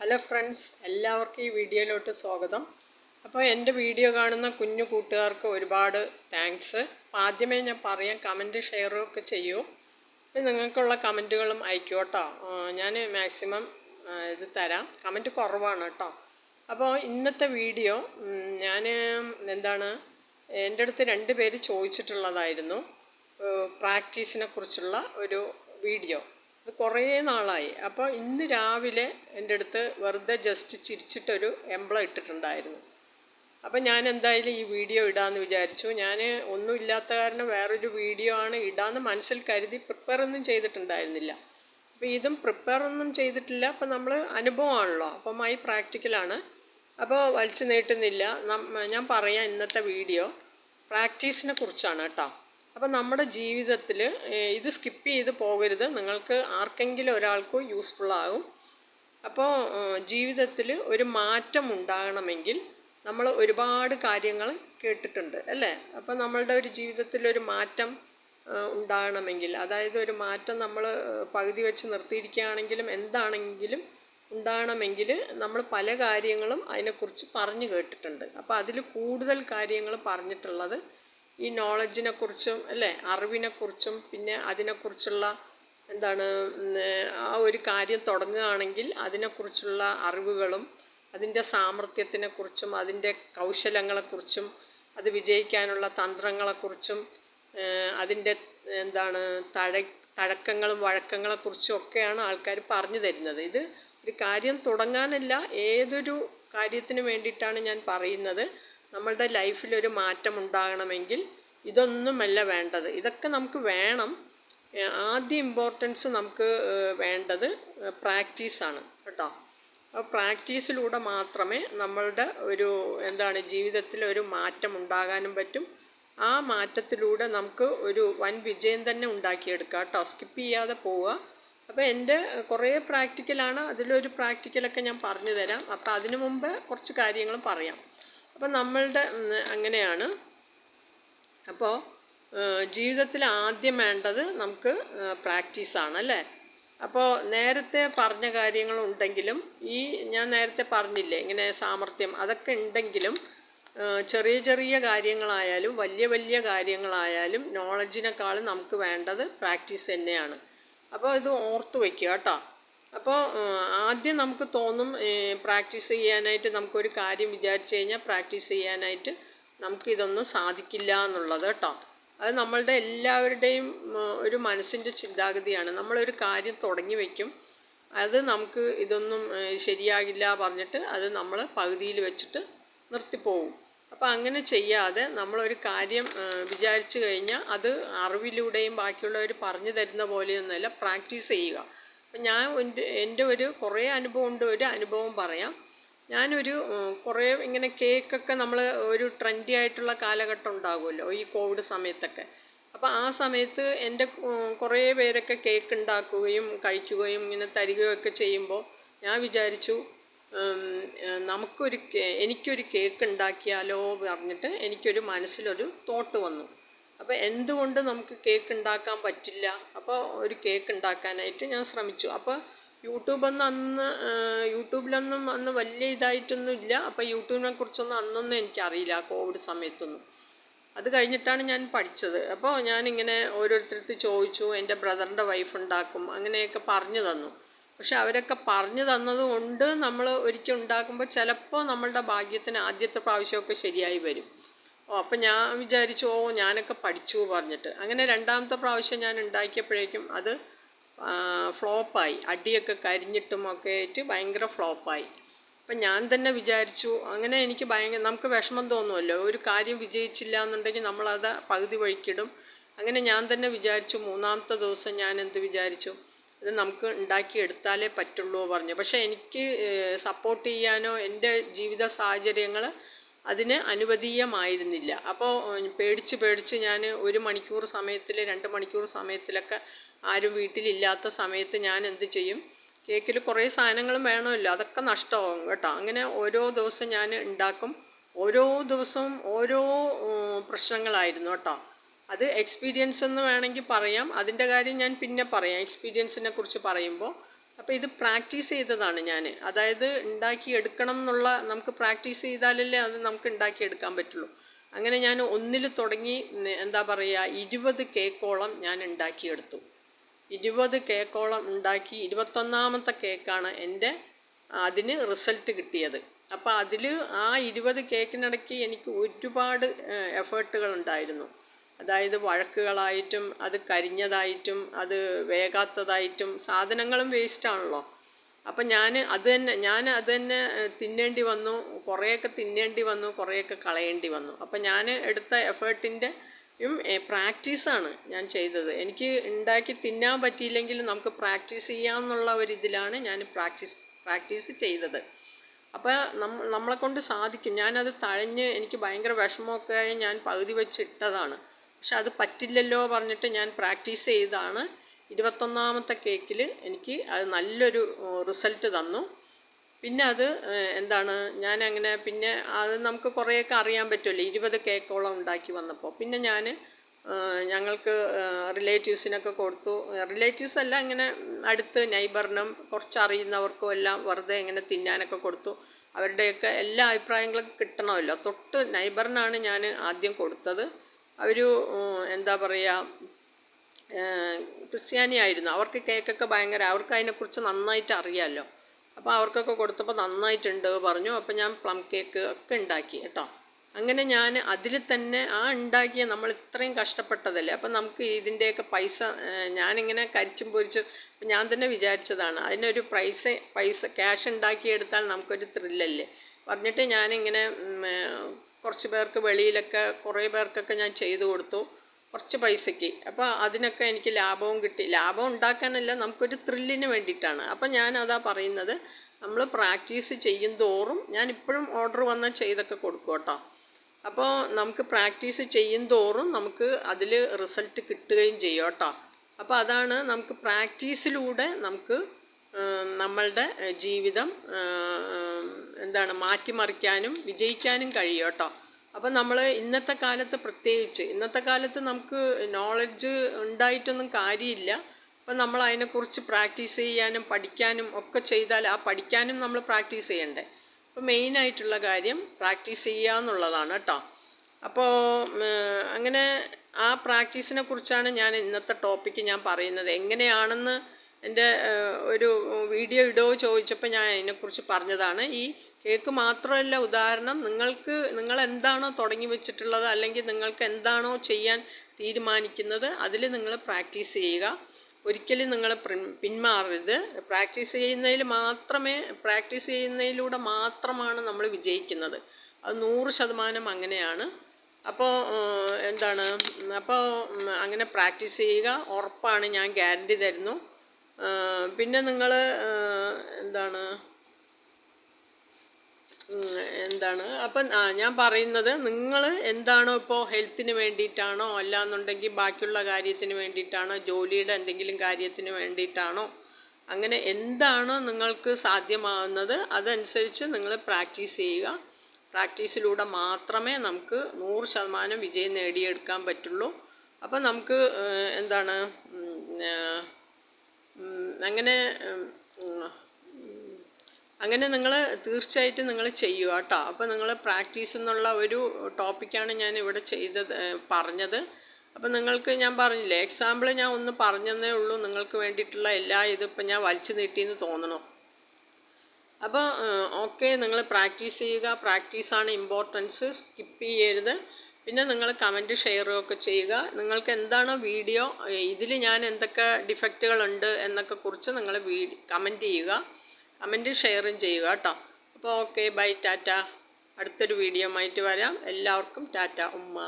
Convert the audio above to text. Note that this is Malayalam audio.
ഹലോ ഫ്രണ്ട്സ് എല്ലാവർക്കും ഈ വീഡിയോയിലോട്ട് സ്വാഗതം. അപ്പോൾ എന്റെ വീഡിയോ കാണുന്ന കുഞ്ഞു കൂട്ടുകാർക്ക് ഒരുപാട് താങ്ക്സ് അപ്പോൾ ആദ്യമേ ഞാൻ പറയാം കമന്റ് ഷെയറും ഒക്കെ ചെയ്യൂ. നിങ്ങൾക്കുള്ള കമന്റുകളും അയക്കൂ കേട്ടോ. ഞാൻ മാക്സിമം ഇത് തരാം. കമന്റ് കുറവാണ് കേട്ടോ. അപ്പോൾ ഇന്നത്തെ വീഡിയോ ഞാൻ എന്താണ് എന്റെ അടുത്ത് രണ്ട് പേര് ചോദിച്ചിട്ടുള്ളതായിരുന്നു. പ്രാക്ടീസിനെ കുറിച്ചുള്ള ഒരു വീഡിയോ. കുറേ നാളായി. അപ്പോൾ ഇന്ന് രാവിലെ എന്റെ അടുത്ത് വെറുതെ ജസ്റ്റ് ചിരിച്ചിട്ടൊരു എംബ്ലം ഇട്ടിട്ടുണ്ടായിരുന്നു. അപ്പോൾ ഞാൻ എന്തായാലും ഈ വീഡിയോ ഇടാമെന്ന് വിചാരിച്ചു. ഞാൻ ഒന്നുമില്ലാത്ത കാരണം വേറൊരു വീഡിയോ ആണ് ഇടാമെന്ന് മനസ്സിൽ കരുതി പ്രിപ്പയർ ഒന്നും ചെയ്തിട്ടുണ്ടായിരുന്നില്ല. അപ്പോൾ ഇതും പ്രിപ്പയർ ഒന്നും ചെയ്തിട്ടില്ല. അപ്പോൾ നമ്മൾ അനുഭവമാണല്ലോ. അപ്പം മൈ പ്രാക്ടിക്കലാണ് അപ്പോൾ വലിച്ചു നീട്ടുന്നില്ല. ഞാൻ പറയാം ഇന്നത്തെ വീഡിയോ പ്രാക്ടീസിനെ കുറിച്ചാണ് കേട്ടോ. അപ്പോൾ നമ്മുടെ ജീവിതത്തിൽ ഇത് സ്കിപ്പ് ചെയ്ത് പോകരുത്. നിങ്ങൾക്ക് ആർക്കെങ്കിലും ഒരാൾക്കോ യൂസ്ഫുള്ളാകും അപ്പോൾ ജീവിതത്തിൽ ഒരു മാറ്റം ഉണ്ടാകണമെങ്കിൽ നമ്മൾ ഒരുപാട് കാര്യങ്ങൾ കേട്ടിട്ടുണ്ട് അല്ലേ? അപ്പോൾ നമ്മളുടെ ഒരു ജീവിതത്തിൽ ഒരു മാറ്റം ഉണ്ടാകണമെങ്കിൽ അതായത് ഒരു മാറ്റം നമ്മൾ പകുതി വെച്ച് നിർത്തിയിരിക്കുകയാണെങ്കിലും എന്താണെങ്കിലും ഉണ്ടാകണമെങ്കിൽ നമ്മൾ പല കാര്യങ്ങളും അതിനെക്കുറിച്ച് പറഞ്ഞു കേട്ടിട്ടുണ്ട്. അപ്പോൾ അതിൽ കൂടുതൽ കാര്യങ്ങൾ പറഞ്ഞിട്ടുള്ളത് ഈ നോളജിനെ കുറിച്ചും അല്ലേ? അറിവിനെക്കുറിച്ചും പിന്നെ അതിനെക്കുറിച്ചുള്ള എന്താണ് ആ ഒരു കാര്യം തുടങ്ങുകയാണെങ്കിൽ അതിനെക്കുറിച്ചുള്ള അറിവുകളും അതിന്റെ സാമർഥ്യത്തിനെക്കുറിച്ചും അതിന്റെ കൗശലങ്ങളെക്കുറിച്ചും അത് വിജയിക്കാനുള്ള തന്ത്രങ്ങളെക്കുറിച്ചും അതിന്റെ എന്താണ് തഴ തഴക്കങ്ങളും വഴക്കങ്ങളെക്കുറിച്ചും ഒക്കെയാണ് ആൾക്കാർ പറഞ്ഞു തരുന്നത്. ഇത് ഒരു കാര്യം തുടങ്ങാനല്ല ഏതൊരു കാര്യത്തിന് വേണ്ടിയിട്ടാണ് ഞാൻ പറയുന്നത്. നമ്മളുടെ ലൈഫിലൊരു മാറ്റം ഉണ്ടാകണമെങ്കിൽ ഇതൊന്നുമല്ല വേണ്ടത്. ഇതൊക്കെ നമുക്ക് വേണം. ആദ്യ ഇമ്പോർട്ടൻസ് നമുക്ക് വേണ്ടത് പ്രാക്ടീസാണ് കേട്ടോ. അപ്പോൾ പ്രാക്ടീസിലൂടെ മാത്രമേ നമ്മളുടെ ഒരു എന്താണ് ജീവിതത്തിൽ ഒരു മാറ്റം ഉണ്ടാകാനും പറ്റും. ആ മാറ്റത്തിലൂടെ നമുക്ക് ഒരു വൻ വിജയം തന്നെ ഉണ്ടാക്കിയെടുക്കാം കേട്ടോ. സ്കിപ്പ് ചെയ്യാതെ പോവുക. അപ്പോൾ എന്റെ കുറേ പ്രാക്ടിക്കലാണ് അതിലൊരു പ്രാക്ടിക്കലൊക്കെ ഞാൻ പറഞ്ഞു തരാം അപ്പോൾ അതിനു മുമ്പ് കുറച്ച് കാര്യങ്ങൾ പറയാം. അപ്പം നമ്മളുടെ അങ്ങനെയാണ്. അപ്പോൾ ജീവിതത്തിൽ ആദ്യം വേണ്ടത് നമുക്ക് പ്രാക്ടീസാണ് അല്ലേ? അപ്പോൾ നേരത്തെ പറഞ്ഞ കാര്യങ്ങളുണ്ടെങ്കിലും ഈ ഞാൻ നേരത്തെ പറഞ്ഞില്ലേ ഇങ്ങനെ സാമർഥ്യം അതൊക്കെ ഉണ്ടെങ്കിലും ചെറിയ ചെറിയ കാര്യങ്ങളായാലും വലിയ വലിയ കാര്യങ്ങളായാലും നോളജിനേക്കാളും നമുക്ക് വേണ്ടത് പ്രാക്ടീസ് തന്നെയാണ്. അപ്പോൾ ഇത് ഓർത്ത് വയ്ക്കുക കേട്ടോ. അപ്പോൾ ആദ്യം നമുക്ക് തോന്നും പ്രാക്ടീസ് ചെയ്യാനായിട്ട് നമുക്കൊരു കാര്യം വിചാരിച്ചു കഴിഞ്ഞാൽ പ്രാക്ടീസ് ചെയ്യാനായിട്ട് നമുക്കിതൊന്നും സാധിക്കില്ല എന്നുള്ളത് കേട്ടോ. അത് നമ്മളുടെ എല്ലാവരുടെയും ഒരു മനസ്സിന്റെ ചിന്താഗതിയാണ്. നമ്മളൊരു കാര്യം തുടങ്ങി വയ്ക്കും അത് നമുക്ക് ഇതൊന്നും ശരിയാകില്ല പറഞ്ഞിട്ട് അത് നമ്മൾ പകുതിയിൽ വെച്ചിട്ട് നിർത്തിപ്പോവും. അപ്പോൾ അങ്ങനെ ചെയ്യാതെ നമ്മളൊരു കാര്യം വിചാരിച്ചു കഴിഞ്ഞാൽ അത് അറിവിലൂടെയും ബാക്കിയുള്ളവർ പറഞ്ഞു തരുന്ന പോലെയൊന്നുമല്ല പ്രാക്ടീസ് ചെയ്യുക. അപ്പം ഞാൻ എന്റെ ഒരു കുറേ അനുഭവം ഉണ്ട് ഒരു അനുഭവം പറയാം. ഞാനൊരു കുറേ ഇങ്ങനെ കേക്കൊക്കെ നമ്മൾ ഒരു ട്രെൻഡി ആയിട്ടുള്ള കാലഘട്ടം ഉണ്ടാകുമല്ലോ ഈ കോവിഡ് സമയത്തൊക്കെ. അപ്പോൾ ആ സമയത്ത് എന്റെ കുറേ പേരൊക്കെ കേക്ക് ഉണ്ടാക്കുകയും കഴിക്കുകയും ഇങ്ങനെ തരികയൊക്കെ ചെയ്യുമ്പോൾ ഞാൻ വിചാരിച്ചു നമുക്കൊരു എനിക്കൊരു കേക്ക് ഉണ്ടാക്കിയാലോ പറഞ്ഞിട്ട് എനിക്കൊരു മനസ്സിലൊരു തോട്ട് വന്നു. അപ്പോൾ എന്തുകൊണ്ട് നമുക്ക് കേക്ക് ഉണ്ടാക്കാൻ പറ്റില്ല? അപ്പോൾ ഒരു കേക്ക് ഉണ്ടാക്കാനായിട്ട് ഞാൻ ശ്രമിച്ചു. അപ്പോൾ യൂട്യൂബൊന്നും അന്ന് യൂട്യൂബിലൊന്നും അന്ന് വലിയ ഇതായിട്ടൊന്നും ഇല്ല. അപ്പോൾ യൂട്യൂബിനെ കുറിച്ചൊന്നും അന്നൊന്നും എനിക്കറിയില്ല കോവിഡ് സമയത്തൊന്നും. അത് കഴിഞ്ഞിട്ടാണ് ഞാൻ പഠിച്ചത്. അപ്പോൾ ഞാനിങ്ങനെ ഓരോരുത്തരടുത്ത് ചോദിച്ചു എന്റെ ബ്രദറിന്റെ വൈഫ് ഉണ്ടാക്കും? അങ്ങനെയൊക്കെ പറഞ്ഞു തന്നു. പക്ഷെ അവരൊക്കെ പറഞ്ഞു തന്നത് കൊണ്ട് നമ്മൾ ഒരിക്കൽ ഉണ്ടാക്കുമ്പോൾ ചിലപ്പോൾ നമ്മളുടെ ഭാഗ്യത്തിന് ആദ്യത്തെ പ്രാവശ്യമൊക്കെ ശരിയായി വരും. അപ്പം ഞാൻ വിചാരിച്ചു ഓ ഞാനൊക്കെ പഠിച്ചു പറഞ്ഞിട്ട്. അങ്ങനെ രണ്ടാമത്തെ പ്രാവശ്യം ഞാൻ ഉണ്ടാക്കിയപ്പോഴേക്കും അത് ഫ്ലോപ്പായി. അടിയൊക്കെ കരിഞ്ഞിട്ടും ഒക്കെ ആയിട്ട് ഭയങ്കര ഫ്ലോപ്പായി. അപ്പം ഞാൻ തന്നെ വിചാരിച്ചു അങ്ങനെ എനിക്ക് ഭയങ്കര നമുക്ക് വിഷമം തോന്നുമല്ലോ. ഒരു കാര്യം വിജയിച്ചില്ല എന്നുണ്ടെങ്കിൽ നമ്മളത് പകുതി വഴിക്കിടും. അങ്ങനെ ഞാൻ തന്നെ വിചാരിച്ചു മൂന്നാമത്തെ ദിവസം ഞാൻ എന്ത് വിചാരിച്ചു ഇത് നമുക്ക് ഉണ്ടാക്കിയെടുത്താലേ പറ്റുള്ളൂ പറഞ്ഞു. പക്ഷേ എനിക്ക് സപ്പോർട്ട് ചെയ്യാനോ എന്റെ ജീവിത സാഹചര്യങ്ങൾ അതിന് അനുവദീയമായിരുന്നില്ല. അപ്പോൾ പേടിച്ച് പേടിച്ച് ഞാൻ ഒരു മണിക്കൂർ സമയത്തിൽ രണ്ട് മണിക്കൂർ സമയത്തിലൊക്കെ ആരും വീട്ടിലില്ലാത്ത സമയത്ത് ഞാൻ എന്ത് ചെയ്യും? കേക്കിൽ കുറേ സാധനങ്ങളും വേണമല്ലോ അതൊക്കെ നഷ്ടമാകും കേട്ടോ. അങ്ങനെ ഓരോ ദിവസം ഞാൻ ഉണ്ടാക്കും. ഓരോ ദിവസവും ഓരോ പ്രശ്നങ്ങളായിരുന്നു കേട്ടോ. അത് എക്സ്പീരിയൻസ് എന്ന് വേണമെങ്കിൽ പറയാം. അതിന്റെ കാര്യം ഞാൻ പിന്നെ പറയാം. എക്സ്പീരിയൻസിനെ കുറിച്ച് പറയുമ്പോൾ അപ്പോൾ ഇത് പ്രാക്ടീസ് ചെയ്തതാണ് ഞാൻ അതായത് ഉണ്ടാക്കി എടുക്കണം എന്നുള്ള നമുക്ക് പ്രാക്ടീസ് ചെയ്താലല്ലേ അത് നമുക്ക് ഉണ്ടാക്കി എടുക്കാൻ പറ്റുള്ളൂ. അങ്ങനെ ഞാൻ ഒന്നിൽ തുടങ്ങി എന്താ പറയുക ഇരുപത് കേക്കോളം ഞാൻ ഉണ്ടാക്കിയെടുത്തു. ഇരുപത് കേക്കോളം ഉണ്ടാക്കി ഇരുപത്തൊന്നാമത്തെ കേക്കാണ് എന്റെ അതിന് റിസൾട്ട് കിട്ടിയത്. അപ്പോൾ അതിൽ ആ ഇരുപത് കേക്കിനിടയ്ക്ക് എനിക്ക് ഒരുപാട് എഫേർട്ടുകൾ ഉണ്ടായിരുന്നു. അതായത് വഴക്കുകളായിട്ടും അത് കരിഞ്ഞതായിട്ടും അത് വേകാത്തതായിട്ടും സാധനങ്ങളും വേസ്റ്റാണല്ലോ അപ്പം ഞാൻ അത് തന്നെ ഞാൻ അത് തന്നെ തിന്നേണ്ടി വന്നു കുറേയൊക്കെ തിന്നേണ്ടി വന്നു കുറേയൊക്കെ കളയേണ്ടി വന്നു. അപ്പം ഞാൻ എടുത്ത എഫേർട്ടിന്റെ യും പ്രാക്ടീസാണ് ഞാൻ ചെയ്തത്. എനിക്ക് ഉണ്ടാക്കി തിന്നാൻ പറ്റിയില്ലെങ്കിൽ നമുക്ക് പ്രാക്ടീസ് ചെയ്യാമെന്നുള്ള ഒരു ഇതിലാണ് ഞാൻ പ്രാക്ടീസ് പ്രാക്ടീസ് ചെയ്തത്. അപ്പോൾ നമ്മ നമ്മളെ കൊണ്ട് സാധിക്കും. ഞാനത് തഴഞ്ഞ് എനിക്ക് ഭയങ്കര വിഷമമൊക്കെ ആയി ഞാൻ പകുതി വെച്ച് ഇട്ടതാണ് പക്ഷെ അത് പറ്റില്ലല്ലോ പറഞ്ഞിട്ട് ഞാൻ പ്രാക്ടീസ് ചെയ്താണ്. ഇരുപത്തൊന്നാമത്തെ കേക്കിൽ എനിക്ക് അത് നല്ലൊരു റിസൾട്ട് തന്നു. പിന്നെ അത് എന്താണ് ഞാൻ അങ്ങനെ പിന്നെ അത് നമുക്ക് കുറേയൊക്കെ അറിയാൻ പറ്റുമല്ലോ. ഇരുപത് കേക്കോളം ഉണ്ടാക്കി വന്നപ്പോൾ. പിന്നെ ഞാൻ ഞങ്ങൾക്ക് റിലേറ്റീവ്സിനൊക്കെ കൊടുത്തു. റിലേറ്റീവ്സ് അല്ല ഇങ്ങനെ അടുത്ത് നൈബറിനും കുറച്ച് അറിയുന്നവർക്കും എല്ലാം വെറുതെ ഇങ്ങനെ തിന്നാനൊക്കെ കൊടുത്തു. അവരുടെയൊക്കെ എല്ലാ അഭിപ്രായങ്ങളും കിട്ടണമല്ലോ. തൊട്ട് നൈബറിനാണ് ഞാൻ ആദ്യം കൊടുത്തത്. അവർ എന്താ പറയുക ക്രിസ്ത്യാനി ആയിരുന്നു. അവർക്ക് കേക്കൊക്കെ ഭയങ്കര അവർക്ക് അതിനെക്കുറിച്ച് നന്നായിട്ട് അറിയാമല്ലോ അപ്പോൾ അവർക്കൊക്കെ കൊടുത്തപ്പോൾ നന്നായിട്ടുണ്ട് പറഞ്ഞു. അപ്പോൾ ഞാൻ പ്ലം കേക്ക് ഒക്കെ ഉണ്ടാക്കി കേട്ടോ. അങ്ങനെ ഞാൻ അതിൽ തന്നെ ആ ഉണ്ടാക്കിയ നമ്മൾ ഇത്രയും കഷ്ടപ്പെട്ടതല്ലേ. അപ്പം നമുക്ക് ഇതിന്റെയൊക്കെ പൈസ ഞാനിങ്ങനെ കരിച്ചും പൊരിച്ച് ഞാൻ തന്നെ വിചാരിച്ചതാണ്. അതിനൊരു പൈസ പൈസ ക്യാഷ് ഉണ്ടാക്കിയെടുത്താൽ നമുക്കൊരു ത്രില്ലല്ലേ പറഞ്ഞിട്ട് ഞാനിങ്ങനെ കുറച്ച് പേർക്ക് വെളിയിലൊക്കെ കുറേ പേർക്കൊക്കെ ഞാൻ ചെയ്തു കൊടുത്തു കുറച്ച് പൈസയ്ക്ക്. അപ്പോൾ അതിനൊക്കെ എനിക്ക് ലാഭവും കിട്ടി. ലാഭം ഉണ്ടാക്കാനല്ല നമുക്കൊരു ത്രില്ലിന് വേണ്ടിയിട്ടാണ്. അപ്പം ഞാൻ അതാ പറയുന്നത് നമ്മൾ പ്രാക്ടീസ് ചെയ്യും തോറും ഞാൻ ഇപ്പോഴും ഓർഡർ വന്നാൽ ചെയ്തൊക്കെ കൊടുക്കും കേട്ടോ. അപ്പോൾ നമുക്ക് പ്രാക്ടീസ് ചെയ്യും തോറും നമുക്ക് അതിൽ റിസൾട്ട് കിട്ടുകയും ചെയ്യും കേട്ടോ. അപ്പോൾ അതാണ് നമുക്ക് പ്രാക്ടീസിലൂടെ നമുക്ക് നമ്മളുടെ ജീവിതം എന്താണ് മാറ്റിമറിക്കാനും വിജയിക്കാനും കഴിയും കേട്ടോ. അപ്പം നമ്മൾ ഇന്നത്തെ കാലത്ത് പ്രത്യേകിച്ച് ഇന്നത്തെ കാലത്ത് നമുക്ക് നോളജ് ഉണ്ടായിട്ടൊന്നും കാര്യമില്ല. അപ്പം നമ്മൾ അതിനെക്കുറിച്ച് പ്രാക്ടീസ് ചെയ്യാനും പഠിക്കാനും ഒക്കെ ചെയ്താൽ ആ പഠിക്കാനും നമ്മൾ പ്രാക്ടീസ് ചെയ്യണ്ടേ. അപ്പോൾ മെയിനായിട്ടുള്ള കാര്യം പ്രാക്ടീസ് ചെയ്യുക എന്നുള്ളതാണ് കേട്ടോ. അപ്പോൾ അങ്ങനെ ആ പ്രാക്ടീസിനെ കുറിച്ചാണ് ഞാൻ ഇന്നത്തെ ടോപ്പിക്ക് ഞാൻ പറയുന്നത്. എങ്ങനെയാണെന്ന് എന്റെ ഒരു വീഡിയോ ഇടോ ചോദിച്ചപ്പോൾ ഞാൻ അതിനെക്കുറിച്ച് പറഞ്ഞതാണ്. ഈ കേക്ക് മാത്രമല്ല ഉദാഹരണം നിങ്ങൾക്ക് നിങ്ങൾ എന്താണോ തുടങ്ങി വെച്ചിട്ടുള്ളത് അല്ലെങ്കിൽ നിങ്ങൾക്ക് എന്താണോ ചെയ്യാൻ തീരുമാനിക്കുന്നത് അതിൽ നിങ്ങൾ പ്രാക്ടീസ് ചെയ്യുക. ഒരിക്കലും നിങ്ങൾ പിന്മാറരുത്. പ്രാക്ടീസ് ചെയ്യുന്നതിൽ മാത്രമേ പ്രാക്ടീസ് ചെയ്യുന്നതിലൂടെ മാത്രമാണ് നമ്മൾ വിജയിക്കുന്നത്. അത് നൂറ് ശതമാനം അങ്ങനെയാണ്. അപ്പോൾ എന്താണ്? അപ്പോൾ അങ്ങനെ പ്രാക്ടീസ് ചെയ്യുക. ഉറപ്പാണ് ഞാൻ ഗ്യാരണ്ടി തരുന്നു. പിന്നെ നിങ്ങൾ എന്താണ്? എന്താണ്? അപ്പം ഞാൻ പറയുന്നത് നിങ്ങൾ എന്താണോ ഇപ്പോൾ ഹെൽത്തിന് വേണ്ടിയിട്ടാണോ അല്ലാന്നുണ്ടെങ്കിൽ ബാക്കിയുള്ള കാര്യത്തിന് വേണ്ടിയിട്ടാണോ ജോലിയുടെ എന്തെങ്കിലും കാര്യത്തിന് വേണ്ടിയിട്ടാണോ അങ്ങനെ എന്താണോ നിങ്ങൾക്ക് സാധ്യമാകുന്നത് അതനുസരിച്ച് നിങ്ങൾ പ്രാക്ടീസ് ചെയ്യുക. പ്രാക്ടീസിലൂടെ മാത്രമേ നമുക്ക് നൂറ് ശതമാനം വിജയം നേടിയെടുക്കാൻ പറ്റുള്ളൂ. അപ്പം നമുക്ക് എന്താണ്? അങ്ങനെ അങ്ങനെ നിങ്ങൾ തീർച്ചയായിട്ടും നിങ്ങൾ ചെയ്യുക കേട്ടോ. അപ്പോൾ നിങ്ങൾ പ്രാക്ടീസ് എന്നുള്ള ഒരു ടോപ്പിക്കാണ് ഞാൻ ഇവിടെ ചെയ്തത് പറഞ്ഞത്. അപ്പോൾ നിങ്ങൾക്ക് ഞാൻ പറഞ്ഞില്ലേ എക്സാമ്പിൾ ഞാൻ ഒന്ന് പറഞ്ഞതേ ഉള്ളൂ. നിങ്ങൾക്ക് വേണ്ടിയിട്ടുള്ള എല്ലാ ഇതും ഇപ്പം ഞാൻ വലിച്ചു നീട്ടിയെന്ന് തോന്നണോ. അപ്പോൾ ഓക്കെ നിങ്ങൾ പ്രാക്ടീസ് ചെയ്യുക. പ്രാക്ടീസാണ് ഇമ്പോർട്ടൻസ്. സ്കിപ്പ് ചെയ്യരുത്. പിന്നെ നിങ്ങൾ കമന്റ് ഷെയറും ഒക്കെ ചെയ്യുക. നിങ്ങൾക്ക് എന്താണോ വീഡിയോ ഇതിൽ ഞാൻ എന്തൊക്കെ ഡിഫക്റ്റുകളുണ്ട് എന്നൊക്കെ കുറിച്ച് നിങ്ങൾ വീഡിയോ കമന്റ് ചെയ്യുക. കമന്റ് ഷെയറും ചെയ്യുക കേട്ടോ. അപ്പോൾ ഓക്കെ ബൈ ടാറ്റ. അടുത്തൊരു വീഡിയോ ആയിട്ട് വരാം. എല്ലാവർക്കും ടാറ്റ ഉമ്മ.